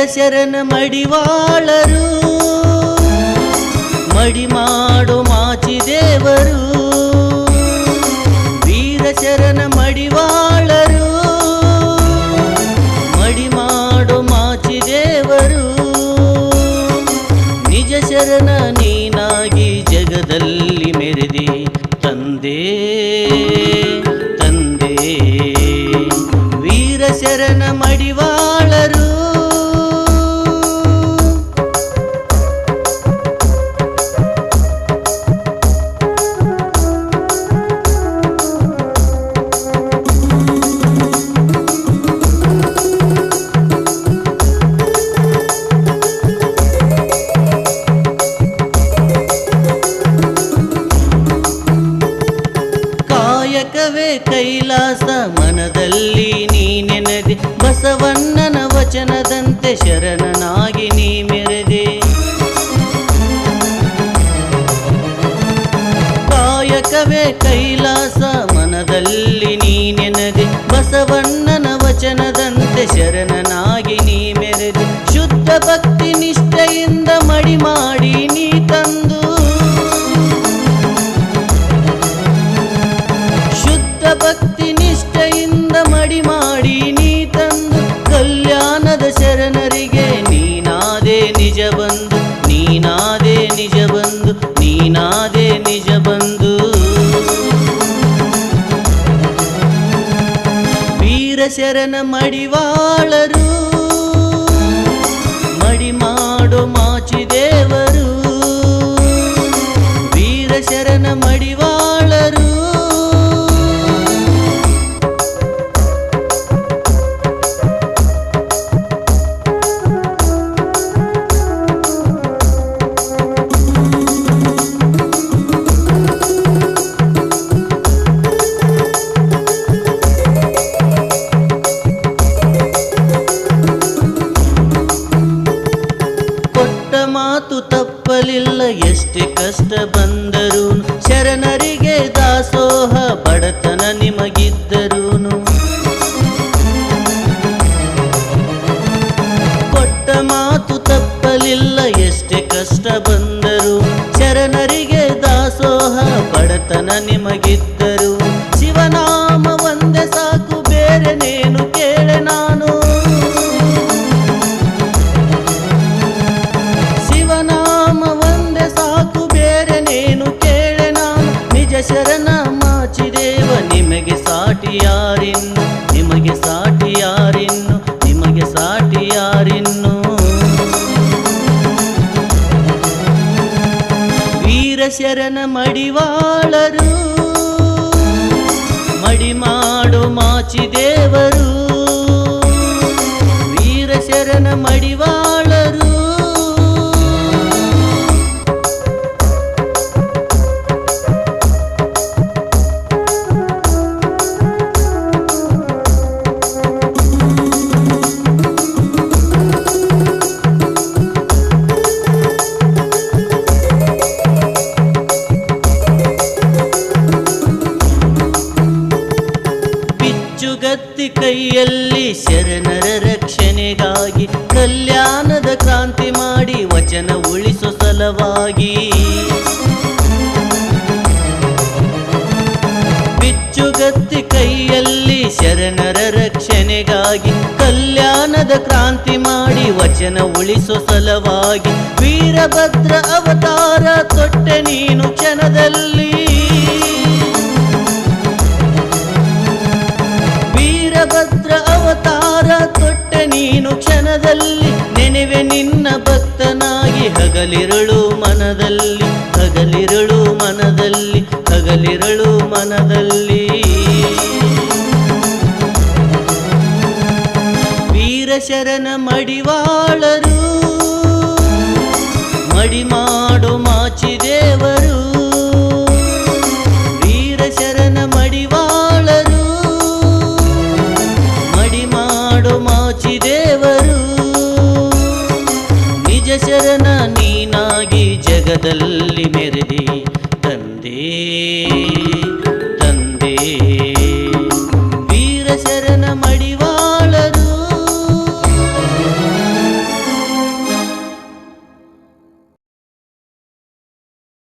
ವೀರಶರಣ ಮಡಿವಾಳರು. ಮಡಿ ಮಾಡು ಮಾಚಿದೇವರು ವೀರಶರಣ ಮಡಿವಾಳರು. ಮಡಿ ಮಾಡು ಮಾಚಿದೇವರು ನಿಜ ಶರಣ ನೀನಾಗಿ ಜಗದಲ್ಲಿ ಮೆರೆದಿ ತಂದೆ ತಂದೆ. ವೀರ ಶರಣ ಕಾಯಕವೇ ಕೈಲಾಸ ಮನದಲ್ಲಿ ನೀ ನೆನೆದೆ ಬಸವಣ್ಣನ ವಚನದಂತೆ ಶರಣನಾಗಿ ನೀ ಮೆರೆದೆ ಕಾಯಕವೇ ಕೈಲಾಸ ಮನದಲ್ಲಿ ನೀ ನೆನೆದೆ ಬಸವಣ್ಣನ ವಚನದಂತೆ ಶರಣನಾಗಿ ನೀ ಮೆರೆದೆ ಶುದ್ಧ ಭಕ್ತಿ ನಿಷ್ಠೆಯಿಂದ ಮಡಿ ಮಾಡಿ ಭಕ್ತಿ ನಿಷ್ಠೆಯಿಂದ ಮಡಿ ಮಾಡಿ ನೀ ತಂದು ಕಲ್ಯಾಣದ ಶರಣರಿಗೆ ನೀನಾದೆ ನಿಜ ಬಂದು, ನೀನಾದೆ ನಿಜ ಬಂದು, ನೀನಾದೆ ನಿಜ ಬಂದು. ವೀರ ಶರಣ ಮಡಿವಾಳರು ಮಾತು ತಪ್ಪಲಿಲ್ಲ, ಎಷ್ಟೇ ಕಷ್ಟ ಬಂದರೂ ಶರಣರಿಗೆ ದಾಸೋಹ, ಬಡತನ ನಿಮಗಿದ್ದರೂನು. ಕೊಟ್ಟ ಮಾತು ತಪ್ಪಲಿಲ್ಲ, ಎಷ್ಟೇ ಕಷ್ಟ ಬಂದರು ಶರಣರಿಗೆ ದಾಸೋಹ, ಬಡತನ ನಿಮಗಿದ್ದರು ಸಾಟಿ ಯಾರಿನ್ನು ನಿಮಗೆ ಸಾಟಿ ಯಾರಿನ್ನು ನಿಮಗೆ ಸಾಟಿ ಯಾರಿನ್ನು ವೀರ ಶರಣ ಮಡಿವಾಳರು, ಮಡಿಮಾಡು ಮಾಚಿದೇವರು. ವೀರ ಶರಣ ಬಿಚ್ಚುಗತ್ತಿ ಕೈಯಲ್ಲಿ ಶರಣರ ರಕ್ಷಣೆಗಾಗಿ, ಕಲ್ಯಾಣದ ಕ್ರಾಂತಿ ಮಾಡಿ ವಚನ ಉಳಿಸೋ ಸಲವಾಗಿ. ಬಿಚ್ಚುಗತ್ತಿ ಕೈಯಲ್ಲಿ ಶರಣರ ರಕ್ಷಣೆಗಾಗಿ, ಕಲ್ಯಾಣದ ಕ್ರಾಂತಿ ಮಾಡಿ ವಚನ ಉಳಿಸೋ ಸಲವಾಗಿ. ವೀರಭದ್ರ ಅವತಾರ ತೊಟ್ಟೆ ನೀನು ಕ್ಷಣದಲ್ಲಿ ನೆನೆವೆ ನಿನ್ನ ಭಕ್ತನಾಗಿ ಹಗಲಿರಳು ಮನದಲ್ಲಿ ಹಗಲಿರಳು ಮನದಲ್ಲಿ ಹಗಲಿರಳು ಮನದಲ್ಲಿ. ವೀರಶರಣ ಮಡಿವಾಳರು ಮಡಿ ಮಾಡು ಮಾಚಿದೇವರು. ಶರಣ ನೀನಾಗಿ ಜಗದಲ್ಲಿ ಮೆರೆದಿ